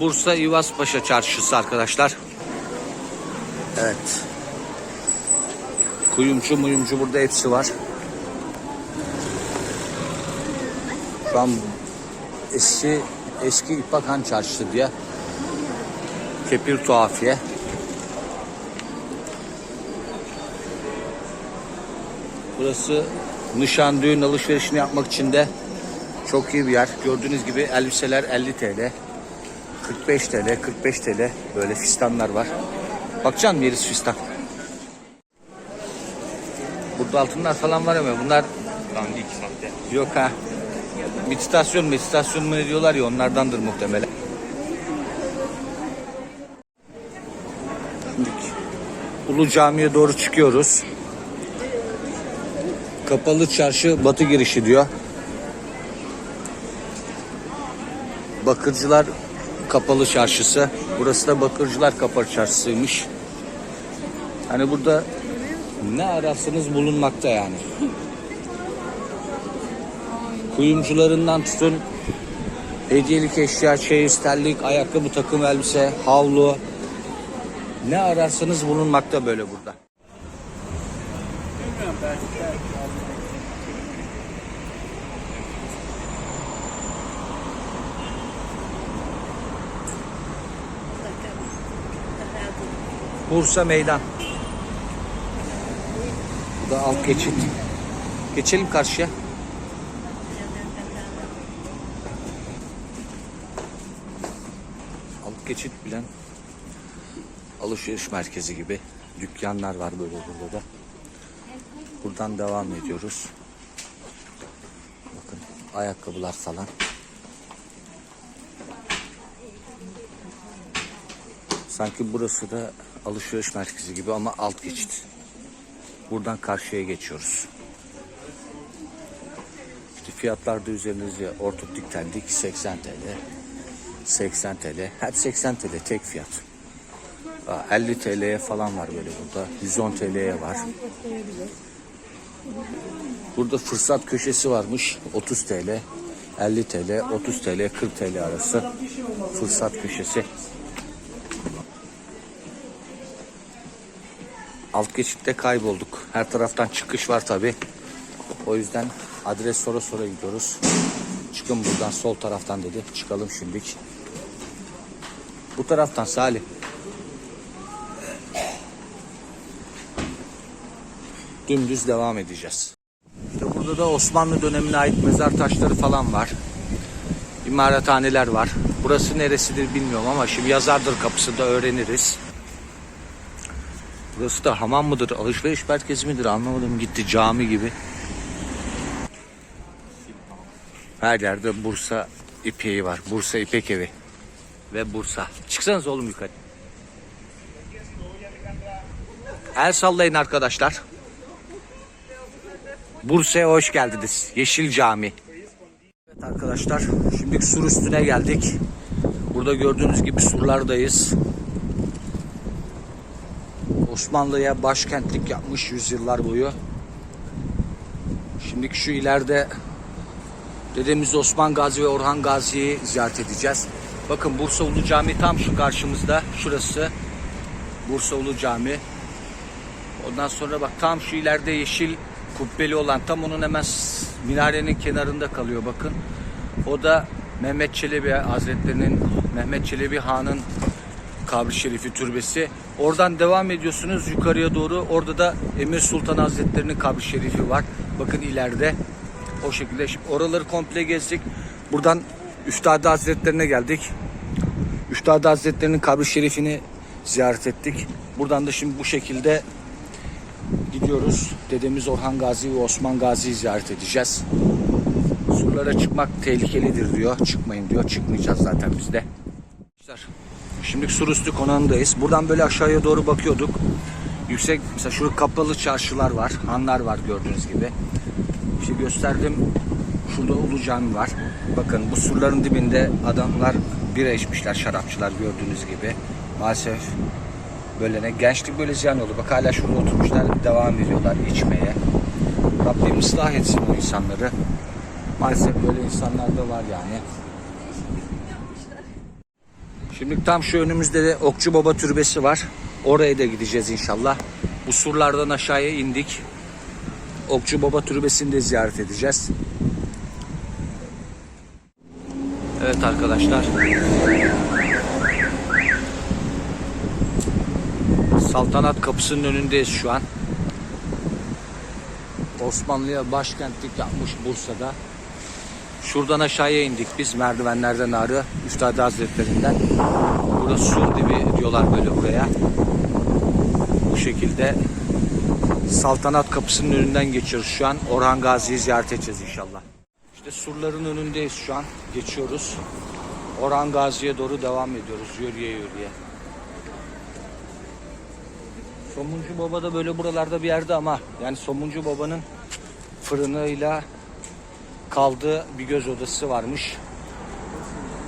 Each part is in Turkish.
Bursa İvazpaşa Çarşısı arkadaşlar. Evet. Kuyumcu muyumcu burada hepsi var. Şu an eski eski İpakhan Çarşısı diye. Kepir tuhafiye. Burası nişan düğün alışverişini yapmak için de çok iyi bir yer. Gördüğünüz gibi elbiseler 50 TL. 45 TL, 45 TL böyle fistanlar var. Bakacaksın yeriz fistan. Burada altınlar falan var ama bunlar Dandik sahte. yok ha. Meditasyon, meditasyon mu ne diyorlar ya onlardandır muhtemelen. Şimdi Ulu Cami'ye doğru çıkıyoruz. Kapalı çarşı batı girişi diyor. Bakırcılar kapalı çarşısı. Burası da Bakırcılar kapalı çarşısıymış. Hani burada ne ararsanız bulunmakta yani. Kuyumcularından tutun hediyelik eşya, çeyiz, terlik, ayakkabı, takım elbise, havlu ne ararsanız bulunmakta böyle burada. Bursa Meydan. Bu da alt geçit. Geçelim karşıya. Alt geçit bilen alışveriş merkezi gibi dükkanlar var böyle burada da. Buradan devam ediyoruz. Bakın ayakkabılar falan. Sanki burası da alışveriş merkezi gibi ama alt geçit. Buradan karşıya geçiyoruz. İşte fiyatlar da üzerinizde ortoptik tendik 80 TL. 80 TL. Hep 80 TL tek fiyat. Aa, 50 TL'ye falan var böyle burada. 110 TL'ye var. Burada fırsat köşesi varmış. 30 TL, 50 TL, 30 TL, 40 TL arası fırsat köşesi. Alt geçitte kaybolduk. Her taraftan çıkış var tabi. O yüzden adres sonra sonra gidiyoruz. Çıkın buradan sol taraftan dedi. Çıkalım şimdilik. Bu taraftan Salih. Dümdüz devam edeceğiz. İşte burada da Osmanlı dönemine ait mezar taşları falan var. İmarethaneler var. Burası neresidir bilmiyorum ama şimdi yazardır kapısında öğreniriz. Burası da hamam mıdır, alışveriş merkezi midir anlamadım gitti cami gibi. Her yerde Bursa ipeği var. Bursa İpek Evi ve Bursa. Çıksanız oğlum yukarı. El sallayın arkadaşlar. Bursa'ya hoş geldiniz. Yeşil Cami. Evet arkadaşlar şimdi sur üstüne geldik. Burada gördüğünüz gibi surlardayız. Osmanlı'ya başkentlik yapmış yüzyıllar boyu. Şimdi şu ileride dedemiz Osman Gazi ve Orhan Gazi'yi ziyaret edeceğiz. Bakın Bursa Ulu Cami tam şu karşımızda. Şurası Bursa Ulu Cami. Ondan sonra bak tam şu ileride yeşil kubbeli olan tam onun hemen minarenin kenarında kalıyor bakın. O da Mehmet Çelebi Hazretleri'nin Mehmet Çelebi Han'ın kabri şerifi türbesi. Oradan devam ediyorsunuz yukarıya doğru. Orada da Emir Sultan Hazretleri'nin kabri şerifi var. Bakın ileride. O şekilde. Şimdi oraları komple gezdik. Buradan Üstad Hazretlerine geldik. Üstad Hazretleri'nin kabri şerifini ziyaret ettik. Buradan da şimdi bu şekilde gidiyoruz. Dedemiz Orhan Gazi ve Osman Gazi'yi ziyaret edeceğiz. Surlara çıkmak tehlikelidir diyor. Çıkmayın diyor. Çıkmayacağız zaten biz de. Şimdi Surüstü konağındayız. Buradan böyle aşağıya doğru bakıyorduk. Yüksek mesela şurada kapalı çarşılar var. Hanlar var gördüğünüz gibi. İşte gösterdim. Şurada Ulu Cami var. Bakın bu surların dibinde adamlar bira içmişler. Şarapçılar gördüğünüz gibi. Maalesef böyle ne gençlik böyle ziyan oldu. Bak hala şurada oturmuşlar devam ediyorlar içmeye. Rabbim ıslah etsin o insanları. Maalesef böyle insanlar da var yani. Şimdi tam şu önümüzde de Okçu Baba Türbesi var. Oraya da gideceğiz inşallah. Bu surlardan aşağıya indik. Okçu Baba Türbesi'ni de ziyaret edeceğiz. Evet arkadaşlar. Saltanat Kapısı'nın önündeyiz şu an. Osmanlı'ya başkentlik yapmış Bursa'da. Şuradan aşağıya indik biz merdivenlerden ağrı Üstad Hazretlerinden. Burası sur dibi diyorlar böyle buraya. Bu şekilde Saltanat Kapısı'nın önünden geçiyoruz şu an. Orhan Gazi'yi ziyaret edeceğiz inşallah. İşte surların önündeyiz şu an. Geçiyoruz. Orhan Gazi'ye doğru devam ediyoruz yürüye yürüye. Somuncu Baba da böyle buralarda bir yerde ama yani Somuncu Baba'nın fırınıyla kaldığı bir göz odası varmış.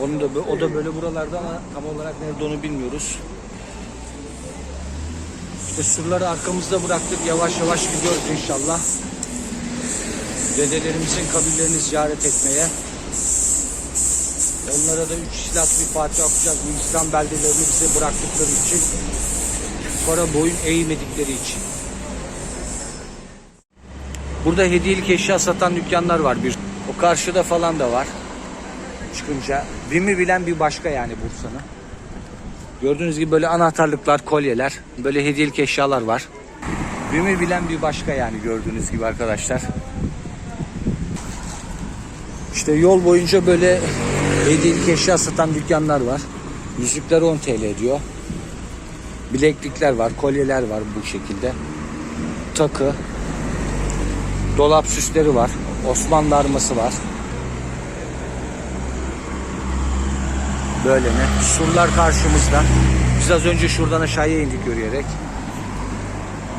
Onun da o da böyle buralarda ama tam olarak nerede onu bilmiyoruz. İşte surları arkamızda bıraktık. Yavaş yavaş gidiyoruz inşallah. Dedelerimizin kabirlerini ziyaret etmeye. Onlara da üç silah bir Fatiha okuyacağız. Bu İslam beldelerini bize bıraktıkları için. Sonra boyun eğmedikleri için. Burada hediyelik eşya satan dükkanlar var bir. O karşıda falan da var. Çıkınca. Bimi bilen bir başka yani Bursa'nın. Gördüğünüz gibi böyle anahtarlıklar, kolyeler, böyle hediyelik eşyalar var. Bimi bilen bir başka yani gördüğünüz gibi arkadaşlar. İşte yol boyunca böyle hediyelik eşya satan dükkanlar var. Yüzükler 10 TL diyor. Bileklikler var, kolyeler var bu şekilde. Takı, dolap süsleri var. Osmanlı arması var. Böyle ne? Surlar karşımızda. Biz az önce şuradan aşağıya indik yürüyerek.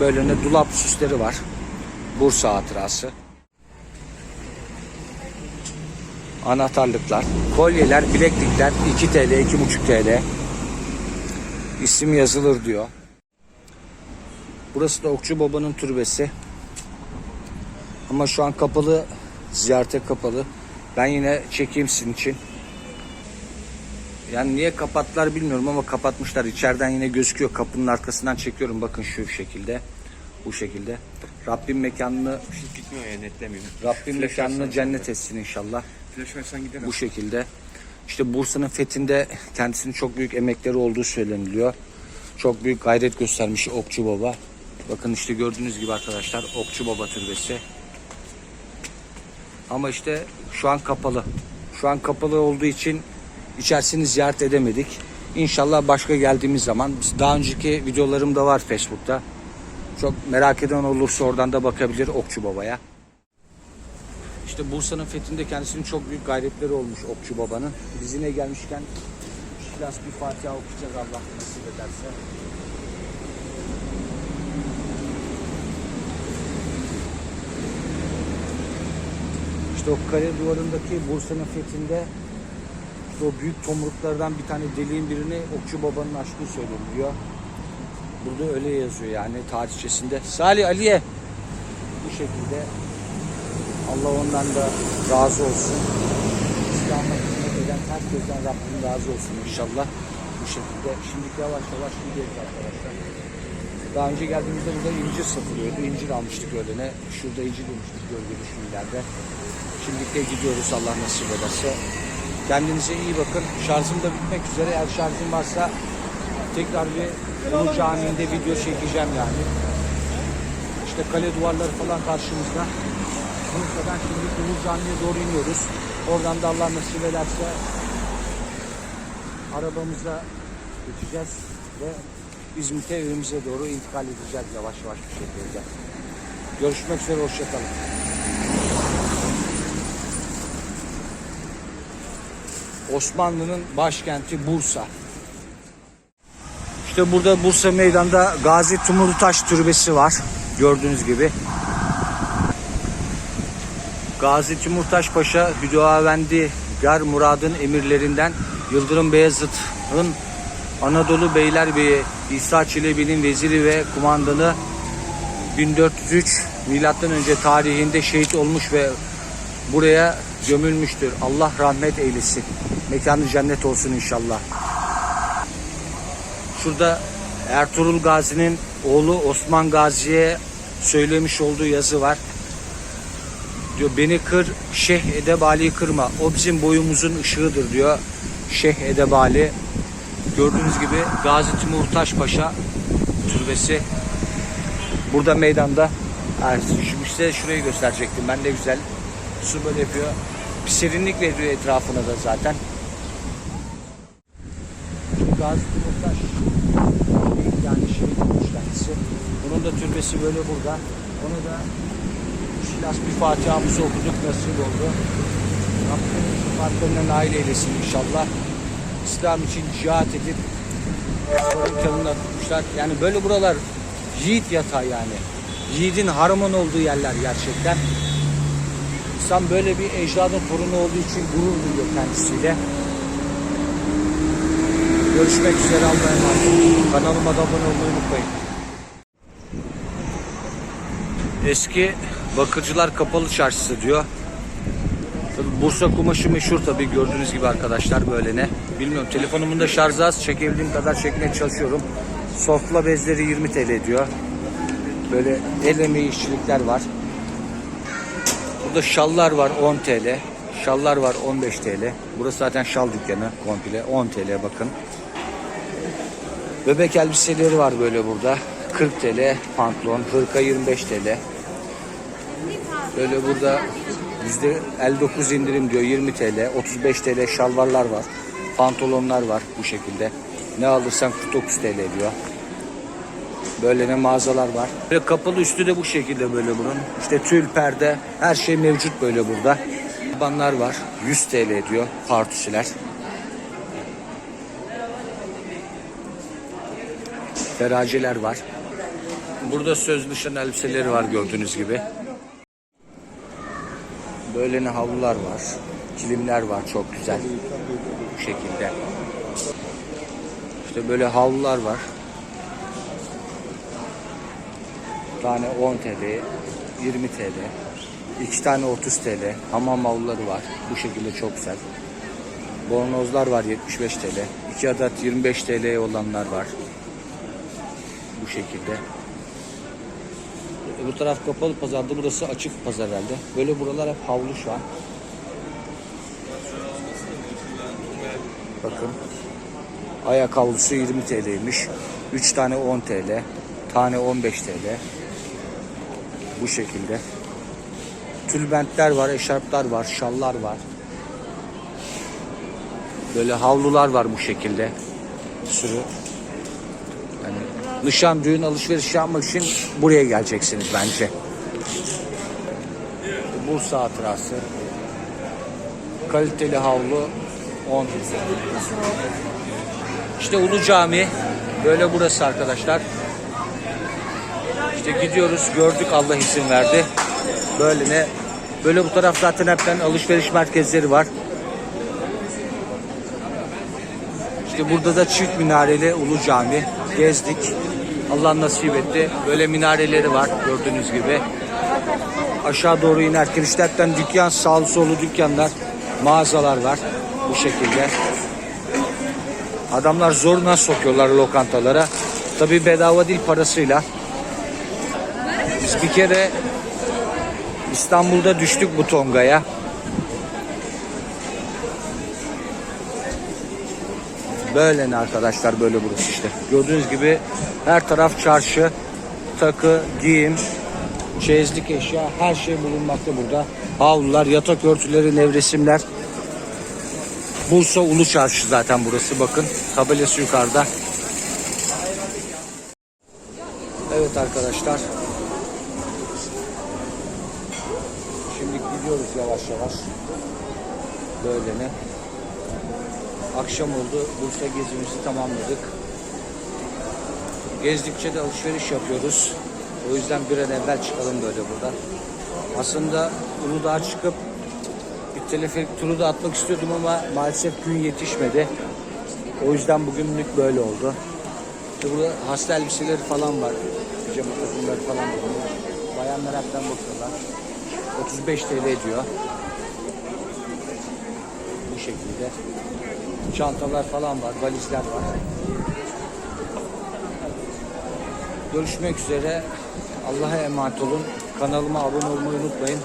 Böyle ne? Dolap süsleri var. Bursa hatırası. Anahtarlıklar, kolyeler, bileklikler 2 TL, 2,5 TL. İsim yazılır diyor. Burası da Okçu Baba'nın türbesi. Ama şu an kapalı. Ziyarete kapalı. Ben yine çekeyim sizin için. Yani niye kapattılar bilmiyorum ama kapatmışlar. İçeriden yine gözüküyor. Kapının arkasından çekiyorum. Bakın şu şekilde. Bu şekilde. Rabbim mekanını gitmiyor ya netlemiyor. Rabbim Flash mekanını cennet etsin inşallah. Flash açsan gider Bu şekilde. İşte Bursa'nın fethinde kendisinin çok büyük emekleri olduğu söyleniliyor. Çok büyük gayret göstermiş Okçu Baba. Bakın işte gördüğünüz gibi arkadaşlar Okçu Baba türbesi. Ama işte şu an kapalı. Şu an kapalı olduğu için içerisini ziyaret edemedik. İnşallah başka geldiğimiz zaman biz daha önceki videolarım da var Facebook'ta. Çok merak eden olursa oradan da bakabilir Okçu Baba'ya. İşte Bursa'nın fethinde kendisinin çok büyük gayretleri olmuş Okçu Baba'nın. Biz yine gelmişken İhlas bir Fatiha okuyacağız Allah nasip ederse. İşte o kale duvarındaki Bursa'nın fethinde işte o büyük tomruklardan bir tane deliğin birini Okçu Baba'nın açtığı söyleniyor. Burada öyle yazıyor yani tarihçesinde. Salih Aliye bu şekilde Allah ondan da razı olsun. İslam'a hizmet eden herkesten Rabbim razı olsun inşallah. Bu şekilde. Şimdi yavaş yavaş gidiyoruz arkadaşlar. Daha önce geldiğimizde burada incir satılıyordu. İncir almıştık öğlene. Şurada incir almıştık gölgeli şu. Şimdi de gidiyoruz Allah nasip ederse. Kendinize iyi bakın. Şarjım da bitmek üzere. Eğer şarjım varsa tekrar bir Ulu Camii'nde video çekeceğim yani. İşte kale duvarları falan karşımızda. Bursa'dan şimdi Ulu Camii'ye doğru iniyoruz. Oradan da Allah nasip ederse arabamıza geçeceğiz ve İzmit'e evimize doğru intikal edeceğiz yavaş yavaş bir şekilde. Görüşmek üzere, hoşçakalın. Osmanlı'nın başkenti Bursa. İşte burada Bursa Meydan'da Gazi Tumurtaş Türbesi var. Gördüğünüz gibi. Gazi Timurtaş Paşa Hüdavendi Gar Murad'ın emirlerinden Yıldırım Beyazıt'ın Anadolu Beylerbeyi İsa Çelebi'nin veziri ve kumandanı 1403 milattan önce tarihinde şehit olmuş ve buraya gömülmüştür. Allah rahmet eylesin. Mekanı cennet olsun inşallah. Şurada Ertuğrul Gazi'nin oğlu Osman Gazi'ye söylemiş olduğu yazı var. Diyor beni kır Şeyh Edebali'yi kırma. O bizim boyumuzun ışığıdır diyor. Şeyh Edebali. Gördüğünüz gibi Gazi Timur Taşpaşa türbesi. Burada meydanda. Şu- size şurayı gösterecektim. Ben de güzel. Su böyle yapıyor. Bir serinlik veriyor etrafına da zaten. Gazi Timurtaş yani şehit olmuş kendisi. Bunun da türbesi böyle burada. Onu da Şilas bir Fatiha'mızı okuduk nasip oldu. Rabbim şefaatlerine nail eylesin inşallah. İslam için cihat edip sonra canına tutmuşlar. Yani böyle buralar yiğit yatağı yani. Yiğidin harman olduğu yerler gerçekten. İnsan böyle bir ecdadın torunu olduğu için gurur duyuyor kendisiyle. Görüşmek üzere Allah'a emanet. Kanalıma da abone olmayı unutmayın. Eski Bakırcılar Kapalı Çarşısı diyor. Bursa kumaşı meşhur tabii gördüğünüz gibi arkadaşlar böyle ne. Bilmiyorum telefonumun da şarjı az çekebildiğim kadar çekmeye çalışıyorum. Sofla bezleri 20 TL diyor. Böyle el emeği işçilikler var. Burada şallar var 10 TL. Şallar var 15 TL. Burası zaten şal dükkanı komple 10 TL bakın. Bebek elbiseleri var böyle burada. 40 TL pantolon, hırka 25 TL. Böyle burada 59 indirim diyor 20 TL, 35 TL şalvarlar var. Pantolonlar var bu şekilde. Ne alırsan 49 TL diyor. Böyle ne mağazalar var. Böyle kapalı üstü de bu şekilde böyle bunun. İşte tül, perde her şey mevcut böyle burada. Banlar var 100 TL diyor partüsüler. Feraceler var. Burada söz nişan elbiseleri var gördüğünüz gibi. Böyle ne havlular var. Kilimler var çok güzel. Bu şekilde. İşte böyle havlular var. Tane 10 TL, 20 TL. iki tane 30 TL. Hamam havluları var. Bu şekilde çok güzel. Bornozlar var 75 TL. 2 adet 25 TL olanlar var. Bu şekilde. Bu taraf kapalı pazarda, burası açık pazar herhalde. Böyle buralar hep havlu şu an. Bakın. Ayak havlusu 20 TL'ymiş. 3 tane 10 TL. Tane 15 TL. Bu şekilde. Tülbentler var, eşarplar var, şallar var. Böyle havlular var bu şekilde. Bir sürü. Nişan, düğün, alışveriş yapmak için buraya geleceksiniz bence. Bursa hatırası. Kaliteli havlu 10 İşte Ulu Cami böyle burası arkadaşlar. İşte gidiyoruz gördük Allah izin verdi. Böyle ne böyle bu taraf zaten hepten alışveriş merkezleri var. İşte burada da çift minareli Ulu Cami gezdik. Allah nasip etti. Böyle minareleri var gördüğünüz gibi. Aşağı doğru inerken işte dükkan sağlı solu dükkanlar, mağazalar var bu şekilde. Adamlar zoruna sokuyorlar lokantalara. Tabi bedava değil parasıyla. Biz bir kere İstanbul'da düştük bu tongaya. Böyle ne arkadaşlar böyle burası işte. Gördüğünüz gibi her taraf çarşı, takı, giyim, çeyizlik eşya her şey bulunmakta burada. Havlular, yatak örtüleri, nevresimler. Bursa Ulu Çarşı zaten burası bakın. Tabelası yukarıda. Evet arkadaşlar. Şimdi gidiyoruz yavaş yavaş. Böyle ne? Akşam oldu. Bursa gezimizi tamamladık. Gezdikçe de alışveriş yapıyoruz. O yüzden bir an evvel çıkalım böyle burada. Aslında Uludağ'a çıkıp bir teleferik turu da atmak istiyordum ama maalesef gün yetişmedi. O yüzden bugünlük böyle oldu. İşte burada hasta elbiseleri falan var. Pijama takımları falan var. Bayanlar hepten bakıyorlar. 35 TL diyor. Bu şekilde. Çantalar falan var, valizler var. Görüşmek üzere. Allah'a emanet olun. Kanalıma abone olmayı unutmayın.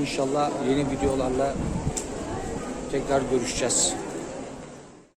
İnşallah yeni videolarla tekrar görüşeceğiz.